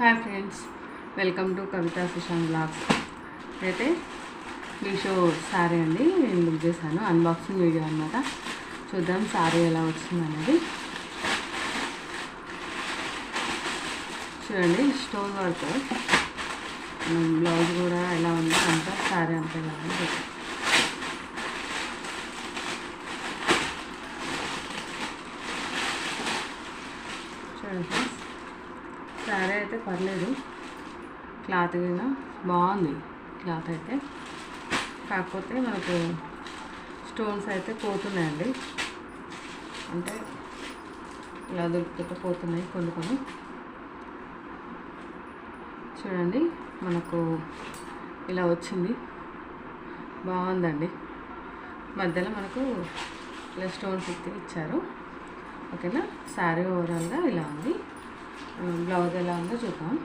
Hi friends welcome to Kavita Sushant blogs అయితే మీషో శారీ అండి నేను బుక్ చేశాను అన్బాక్సింగ్ వీడియో అనమాట చూద్దాం శారీ ఎలా వచ్చింది అనేది చూడండి స్టోన్ వర్క్ బ్లౌజ్ కూడా ఎలా ఉందో అంతా శారీ అంతా ఎలా ఉంది చూడండి ఫ్రెండ్స్ శారీ అయితే పర్లేదు. క్లాత్ కూడా బాగుంది. క్లాత్ అయితే. కాకపోతే మనకు స్టోన్స్ అయితే పోతున్నాయండి. అంటే ఇలా దొరుకుతూ పోతున్నాయి కొన్ని కొన్ని. చూడండి మనకు ఇలా వచ్చింది. బాగుందండి. మధ్యలో మనకు ఇలా స్టోన్స్ ఇచ్చి ఇచ్చారు. ఓకేనా? శారీ ఓవరాల్గా ఇలా ఉంది. బ్లౌజ్ ఎలా ఉందో చూద్దాం.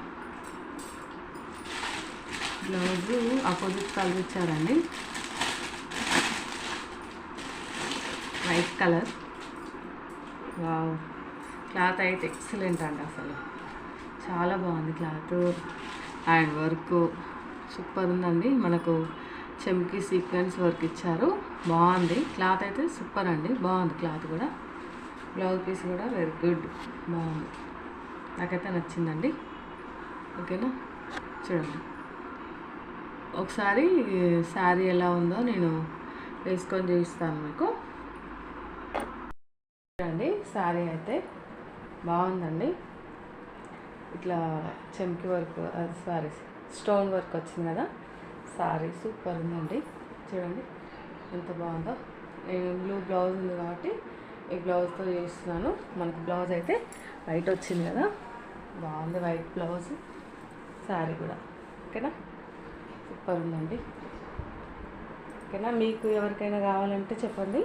బ్లౌజ్ ఆపోజిట్ కలర్ ఇచ్చారండి. White colour. వావ్. క్లాత్ అయితే ఎక్సలెంట్ అండి అసలు. చాలా బాగుంది క్లాత్ అండ్ వర్క్. సూపర్ ఉందండి. మనకు చెమ్కి సీక్వెన్స్ వర్క్ ఇచ్చారు. బాగుంది. క్లాత్ అయితే సూపర్ అండి. బాగుంది క్లాత్ కూడా. బ్లౌజ్ పీస్ కూడా వెరీ గుడ్. బాగుంది. నాకైతే నచ్చిందండి. ఓకేనా? చూడండి. ఒకసారి శారీ ఎలా ఉందో నేను వేసుకొని చూపిస్తాను మీకు. చూడండి శారీ అయితే బాగుందండి. ఇట్లా చెంకి వర్క్ సారీ స్టోన్ వర్క్ వచ్చింది కదా? సారీ సూపర్ ఉందండి. చూడండి ఎంత బాగుందో. నేను బ్లూ బ్లౌజ్ ఉంది కాబట్టి ఈ బ్లౌజ్తో చేస్తున్నాను. మనకు బ్లౌజ్ అయితే వైట్ వచ్చింది కదా. బాగుంది వైట్ బ్లౌజ్. శారీ కూడా. ఓకేనా? సూపర్ ఉందండి. ఓకేనా? మీకు ఎవరికైనా కావాలంటే చెప్పండి.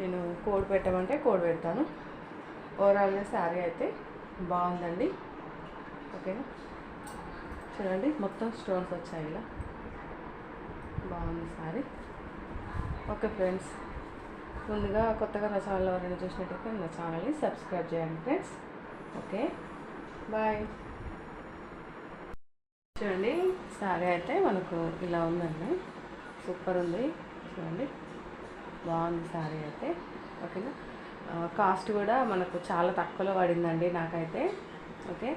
నేను కోడ్ పెట్టమంటే కోడ్ పెడతాను. ఓవరాల్గా శారీ అయితే బాగుందండి. ఓకేనా? చూడండి మొత్తం స్టోన్స్ వచ్చాయి ఇలా. బాగుంది సారీ ఓకే ఫ్రెండ్స్. ముందుగా కొత్తగా నా ఛానల్ ఎవరైనా చూసినట్టయితే నా ఛానల్ని సబ్స్క్రైబ్ చేయండి ఫ్రెండ్స్. ఓకే? బాయ్. చూడండి సారీ అయితే మనకు ఇలా ఉందండి. సూపర్ ఉంది. చూడండి బాగుంది సారీ అయితే. ఓకేనా? కాస్ట్ కూడా మనకు చాలా తక్కువలో పడిందండి నాకైతే. ఓకే?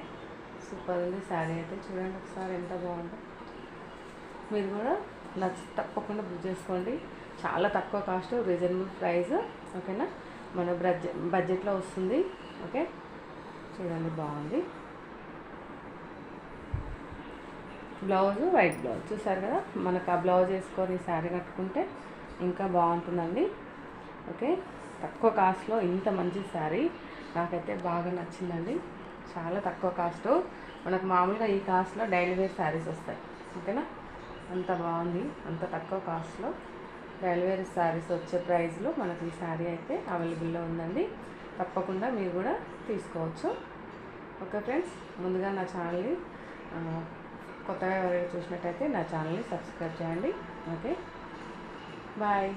సూపర్ ఉంది శారీ అయితే. చూడండి ఒకసారి ఎంత బాగుందో. మీరు కూడా నచ్చి తప్పకుండా బుక్ చేసుకోండి. చాలా తక్కువ కాస్ట్ రీజనబుల్ ప్రైస్ ఓకేనా మన బడ్జెట్ బడ్జెట్లో వస్తుంది. ఓకే చూడండి బాగుంది. బ్లౌజ్ వైట్ బ్లౌజ్ చూసారు కదా? మనకు ఆ బ్లౌజ్ వేసుకొని శారీ కట్టుకుంటే ఇంకా బాగుంటుందండి. ఓకే తక్కువ కాస్ట్లో ఇంత మంచి శారీ నాకైతే బాగా నచ్చిందండి. చాలా తక్కువ కాస్ట్ మనకు మామూలుగా ఈ కాస్ట్లో డైలీ వేర్ శారీస్ వస్తాయి. ఓకేనా అంత బాగుంది. అంత తక్కువ కాస్ట్లో రైల్వేర్ శారీస్ వచ్చే ప్రైస్లో మనకి ఈ శారీ అయితే అవైలబుల్లో ఉందండి. తప్పకుండా మీరు కూడా తీసుకోవచ్చు. ఓకే ఫ్రెండ్స్ ముందుగా నా ఛానల్ని కొత్తగా ఎవరైనా చూసినట్టయితే నా ఛానల్ని సబ్స్క్రైబ్ చేయండి. ఓకే? బాయ్